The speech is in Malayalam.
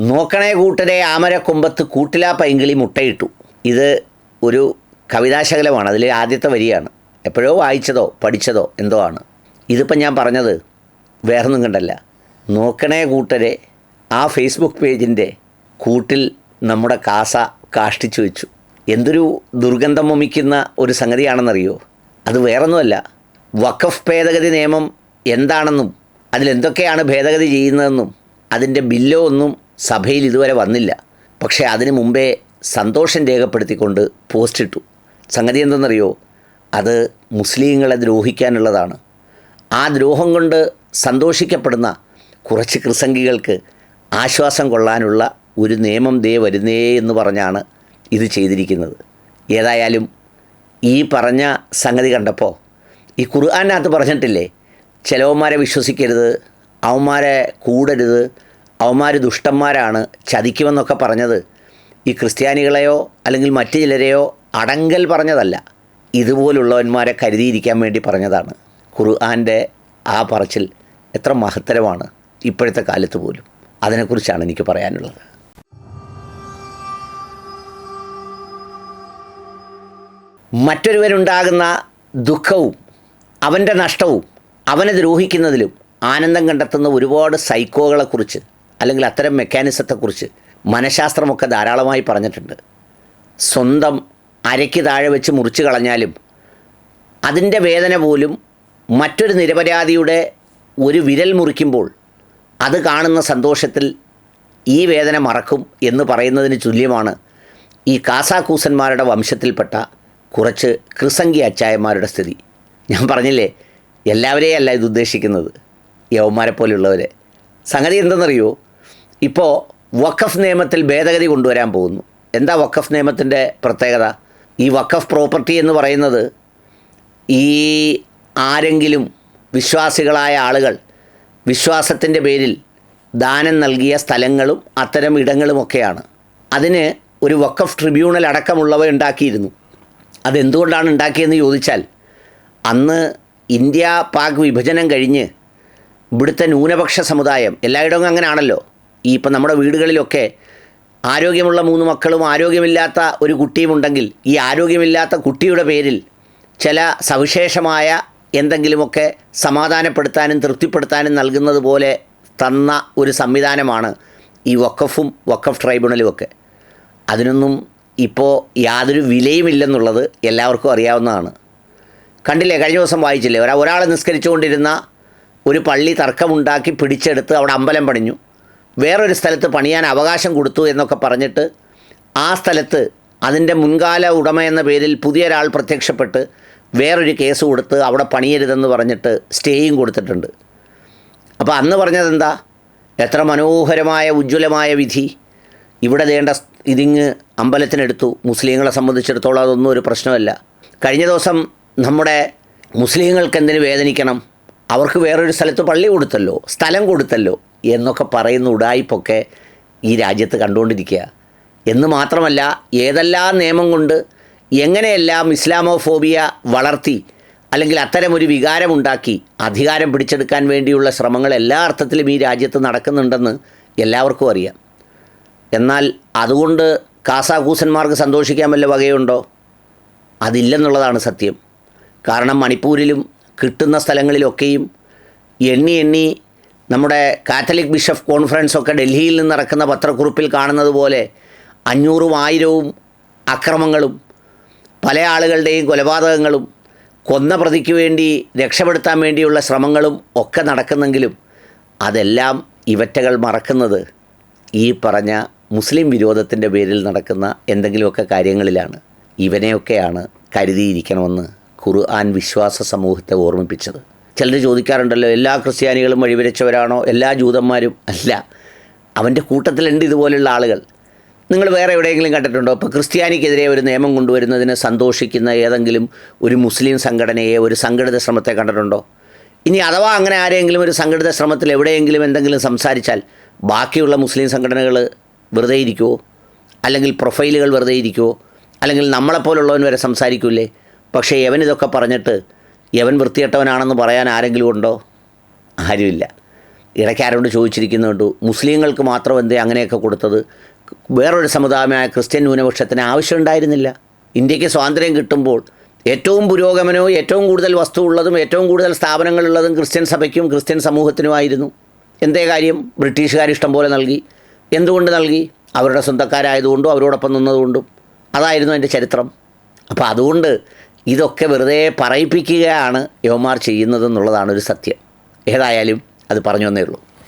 നോക്കണേ കൂട്ടരെ ആമരക്കൊമ്പത്ത് കൂട്ടിലാ പൈങ്കിളി മുട്ടയിട്ടു. ഇത് ഒരു കവിതാശകലമാണ് അതിൽ ആദ്യത്തെ വരിയാണ്. എപ്പോഴോ വായിച്ചതോ പഠിച്ചതോ എന്തോ ആണ്. ഇതിപ്പം ഞാൻ പറഞ്ഞത് വേറൊന്നും കണ്ടല്ല. നോക്കണേ കൂട്ടരെ ആ ഫേസ്ബുക്ക് പേജിന്റെ കൂട്ടിൽ നമ്മുടെ കാസ കാഷ്ടിച്ചു വെച്ചു. എന്തൊരു ദുർഗന്ധം വമിക്കുന്ന ഒരു സംഗതിയാണെന്നറിയോ? അത് വേറൊന്നുമല്ല. വഖഫ് ഭേദഗതി നിയമം എന്താണെന്നും അതിലെന്തൊക്കെയാണ് ഭേദഗതി ചെയ്യുന്നതെന്നും അതിന്റെ ബില്ലോ ഒന്നും സഭയിൽ ഇതുവരെ വന്നില്ല. പക്ഷേ അതിനു മുമ്പേ സന്തോഷം രേഖപ്പെടുത്തിക്കൊണ്ട് പോസ്റ്റ് ഇട്ടു. സംഗതി എന്തെന്നറിയോ? അത് മുസ്ലിങ്ങളെ ദ്രോഹിക്കാനുള്ളതാണ്. ആ ദ്രോഹം കൊണ്ട് സന്തോഷിക്കപ്പെടുന്ന കുറച്ച് കൃസംഗികൾക്ക് ആശ്വാസം കൊള്ളാനുള്ള ഒരു നിയമം ദേ വരുന്നേ എന്ന് പറഞ്ഞാണ് ഇത് ചെയ്തിരിക്കുന്നത്. ഏതായാലും ഈ പറഞ്ഞ സംഗതി കണ്ടപ്പോൾ ഈ ഖുർആാനകത്ത് പറഞ്ഞിട്ടില്ലേ ചിലവന്മാരെ വിശ്വസിക്കരുത് അവന്മാരെ കൂടരുത് അവന്മാർ ദുഷ്ടന്മാരാണ് ചതിക്കുമെന്നൊക്കെ പറഞ്ഞത് ഈ ക്രിസ്ത്യാനികളെയോ അല്ലെങ്കിൽ മറ്റു ചിലരെയോ അടങ്കൽ പറഞ്ഞതല്ല. ഇതുപോലുള്ളവന്മാരെ കരുതിയിരിക്കാൻ വേണ്ടി പറഞ്ഞതാണ്. ഖുർആാന്റെ ആ പറച്ചിൽ എത്ര മഹത്തരമാണ് ഇപ്പോഴത്തെ കാലത്ത് പോലും. അതിനെക്കുറിച്ചാണ് എനിക്ക് പറയാനുള്ളത്. മറ്റൊരുവനുണ്ടാകുന്ന ദുഃഖവും അവന്റെ നഷ്ടവും അവനെ ദ്രോഹിക്കുന്നതിലും ആനന്ദം കണ്ടെത്തുന്ന ഒരുപാട് സൈക്കോകളെക്കുറിച്ച് അല്ലെങ്കിൽ അത്തരം മെക്കാനിസത്തെക്കുറിച്ച് മനഃശാസ്ത്രമൊക്കെ ധാരാളമായി പറഞ്ഞിട്ടുണ്ട്. സ്വന്തം അരയ്ക്ക് താഴെ വെച്ച് മുറിച്ച് കളഞ്ഞാലും അതിന്റെ വേദന പോലും മറ്റൊരു നിരപരാധിയുടെ ഒരു വിരൽ മുറിക്കുമ്പോൾ അത് കാണുന്ന സന്തോഷത്തിൽ ഈ വേദന മറക്കും എന്ന് പറയുന്നതിന് തുല്യമാണ് ഈ കാസാക്കൂസന്മാരുടെ വംശത്തിൽപ്പെട്ട കുറച്ച് ക്രിസംഗി അച്ചായന്മാരുടെ സ്ഥിതി. ഞാൻ പറഞ്ഞില്ലേ എല്ലാവരെയല്ല ഇത് ഉദ്ദേശിക്കുന്നത് യവന്മാരെ പോലെയുള്ളവരെ സംഗതി എന്തെന്നറിയോ? ഇപ്പോൾ വഖഫ് നിയമത്തിൽ ഭേദഗതി കൊണ്ടുവരാൻ പോകുന്നു. എന്താ വഖഫ് നിയമത്തിന്റെ പ്രത്യേകത? ഈ വഖഫ് പ്രോപ്പർട്ടി എന്ന് പറയുന്നത് ഈ ആരെങ്കിലും വിശ്വാസികളായ ആളുകൾ വിശ്വാസത്തിന്റെ പേരിൽ ദാനം നൽകിയ സ്ഥലങ്ങളും അത്തരം ഇടങ്ങളുമൊക്കെയാണ് അതിന് ഒരു വഖഫ് ട്രിബ്യൂണൽ അടക്കമുള്ളവ ഉണ്ടാക്കിയിരുന്നു. അതെന്തുകൊണ്ടാണ് ഉണ്ടാക്കിയതെന്ന് ചോദിച്ചാൽ അന്ന് ഇന്ത്യ പാക് വിഭജനം കഴിഞ്ഞ് ഇവിടുത്തെ ന്യൂനപക്ഷ സമുദായം എല്ലായിടവും അങ്ങനെയാണല്ലോ. ഈ ഇപ്പം നമ്മുടെ വീടുകളിലൊക്കെ ആരോഗ്യമുള്ള മൂന്ന് മക്കളും ആരോഗ്യമില്ലാത്ത ഒരു കുട്ടിയും ഉണ്ടെങ്കിൽ ഈ ആരോഗ്യമില്ലാത്ത കുട്ടിയുടെ പേരിൽ ചില സവിശേഷമായ എന്തെങ്കിലുമൊക്കെ സമാധാനപ്പെടുത്താനും തൃപ്തിപ്പെടുത്താനും നൽകുന്നത് പോലെ തന്ന ഒരു സംവിധാനമാണ് ഈ വക്കഫും വക്കഫ് ട്രൈബ്യൂണലും ഒക്കെ അതിനൊന്നും ഇപ്പോൾ യാതൊരു വിലയുമില്ലെന്നുള്ളത് എല്ലാവർക്കും അറിയാവുന്നതാണ്. കണ്ടില്ലേ കഴിഞ്ഞ ദിവസം വായിച്ചില്ലേ? ഒരാ ഒരാൾ നിസ്കരിച്ചുകൊണ്ടിരുന്ന ഒരു പള്ളി തർക്കമുണ്ടാക്കി പിടിച്ചെടുത്ത് അവിടെ അമ്പലം പണിഞ്ഞു. വേറൊരു സ്ഥലത്ത് പണിയാൻ അവകാശം കൊടുത്തു എന്നൊക്കെ പറഞ്ഞിട്ട് ആ സ്ഥലത്ത് അതിന്റെ മുൻകാല ഉടമ എന്ന പേരിൽ പുതിയ ഒരാൾ പ്രത്യക്ഷപ്പെട്ട് വേറൊരു കേസ് കൊടുത്ത് അവിടെ പണിയരുതെന്ന് പറഞ്ഞിട്ട് സ്റ്റേയും കൊടുത്തിട്ടുണ്ട്. അപ്പോൾ അന്ന് പറഞ്ഞതെന്താ? എത്ര മനോഹരമായ ഉജ്ജ്വലമായ വിധി. ഇവിടെ വേണ്ട ഇതിങ്ങ് അമ്പലത്തിനെടുത്തു. മുസ്ലിങ്ങളെ സംബന്ധിച്ചിടത്തോളം അതൊന്നും ഒരു പ്രശ്നമല്ല. കഴിഞ്ഞ ദിവസം നമ്മുടെ മുസ്ലിങ്ങൾക്ക് എന്തിനു വേദനിക്കണം? അവർക്ക് വേറൊരു സ്ഥലത്ത് പള്ളി കൊടുത്തല്ലോ സ്ഥലം കൊടുത്തല്ലോ. എന്നൊക്കെ പറയുന്ന ഉടായ്പൊക്കെ ഈ രാജ്യത്ത് കണ്ടുകൊണ്ടിരിക്കുക. എന്ന് മാത്രമല്ല ഏതെല്ലാം നിയമം കൊണ്ട് എങ്ങനെയെല്ലാം ഇസ്ലാമോഫോബിയ വളർത്തി അല്ലെങ്കിൽ അത്തരമൊരു വികാരമുണ്ടാക്കി അധികാരം പിടിച്ചെടുക്കാൻ വേണ്ടിയുള്ള ശ്രമങ്ങൾ എല്ലാ അർത്ഥത്തിലും ഈ രാജ്യത്ത് നടക്കുന്നുണ്ടെന്ന് എല്ലാവർക്കും അറിയാം. എന്നാൽ അതുകൊണ്ട് കാസാകൂസന്മാർക്ക് സന്തോഷിക്കാൻ വല്ല വകയുണ്ടോ? അതില്ലെന്നുള്ളതാണ് സത്യം. കാരണം മണിപ്പൂരിലും കിട്ടുന്ന സ്ഥലങ്ങളിലൊക്കെയും എണ്ണി എണ്ണി നമ്മുടെ കാത്തലിക് ബിഷപ്പ് കോൺഫറൻസ് ഒക്കെ ഡൽഹിയിൽ നിന്ന് നടക്കുന്ന പത്രക്കുറിപ്പിൽ കാണുന്നത് പോലെ അഞ്ഞൂറും ആയിരവും അക്രമങ്ങളും പല ആളുകളുടെയും കൊലപാതകങ്ങളും കൊന്ന പ്രതിക്ക് വേണ്ടി രക്ഷപ്പെടുത്താൻ വേണ്ടിയുള്ള ശ്രമങ്ങളും ഒക്കെ നടക്കുന്നെങ്കിലും അതെല്ലാം ഇവറ്റകൾ മറക്കുന്നത് ഈ പറഞ്ഞ മുസ്ലിം വിരോധത്തിന്റെ പേരിൽ നടക്കുന്ന എന്തെങ്കിലുമൊക്കെ കാര്യങ്ങളിലാണ്. ഇവനെയൊക്കെയാണ് കരുതിയിരിക്കണമെന്ന് ഖുർആൻ വിശ്വാസ സമൂഹത്തെ ഓർമ്മിപ്പിച്ചത്. ചിലർ ചോദിക്കാറുണ്ടല്ലോ എല്ലാ ക്രിസ്ത്യാനികളും വഴിവരച്ചവരാണോ എല്ലാ ജൂതന്മാരും അല്ല. അവന്റെ കൂട്ടത്തിലുണ്ട് ഇതുപോലുള്ള ആളുകൾ. നിങ്ങൾ വേറെ എവിടെയെങ്കിലും കണ്ടിട്ടുണ്ടോ? ഇപ്പോൾ ക്രിസ്ത്യാനിക്കെതിരെ ഒരു നിയമം കൊണ്ടുവരുന്നതിന് സന്തോഷിക്കുന്ന ഏതെങ്കിലും ഒരു മുസ്ലിം സംഘടനയെ ഒരു സംഘടിത ശ്രമത്തെ കണ്ടിട്ടുണ്ടോ? ഇനി അഥവാ അങ്ങനെ ആരെങ്കിലും ഒരു സംഘടിത ശ്രമത്തിൽ എവിടെയെങ്കിലും എന്തെങ്കിലും സംസാരിച്ചാൽ ബാക്കിയുള്ള മുസ്ലിം സംഘടനകൾ വെറുതെ ഇരിക്കുമോ അല്ലെങ്കിൽ പ്രൊഫൈലുകൾ വെറുതെ ഇരിക്കുമോ അല്ലെങ്കിൽ നമ്മളെപ്പോലുള്ളവൻ വരെ സംസാരിക്കൂലേ പക്ഷേ എവൻ ഇതൊക്കെ പറഞ്ഞിട്ട് യവൻ വൃത്തികെട്ടവനാണെന്ന് പറയാൻ ആരെങ്കിലും ഉണ്ടോ? ആരുമില്ല. ഇടയ്ക്ക് ആരോട് ചോദിച്ചിരിക്കുന്നുണ്ട് മുസ്ലിങ്ങൾക്ക് മാത്രം എന്തേ അങ്ങനെയൊക്കെ കൊടുത്തത്? വേറൊരു സമുദായമായ ക്രിസ്ത്യൻ ന്യൂനപക്ഷത്തിന് ആവശ്യമുണ്ടായിരുന്നില്ല. ഇന്ത്യയ്ക്ക് സ്വാതന്ത്ര്യം കിട്ടുമ്പോൾ ഏറ്റവും പുരോഗമനവും ഏറ്റവും കൂടുതൽ വസ്തു ഉള്ളതും ഏറ്റവും കൂടുതൽ സ്ഥാപനങ്ങളുള്ളതും ക്രിസ്ത്യൻ സഭയ്ക്കും ക്രിസ്ത്യൻ സമൂഹത്തിനുമായിരുന്നു. എന്തേ കാര്യം? ബ്രിട്ടീഷുകാർ ഇഷ്ടം പോലെ നൽകി. എന്തുകൊണ്ട് നൽകി? അവരുടെ സ്വന്തക്കാരായതുകൊണ്ടും അവരോടൊപ്പം നിന്നതുകൊണ്ടും. അതായിരുന്നു എന്റെ ചരിത്രം. അപ്പോൾ അതുകൊണ്ട് ഇതൊക്കെ വെറുതെ പറയിപ്പിക്കുകയാണ് യവന്മാർ ചെയ്യുന്നതെന്നുള്ളതാണ് ഒരു സത്യം. ഏതായാലും അത് പറഞ്ഞു വന്നേ ഉള്ളൂ.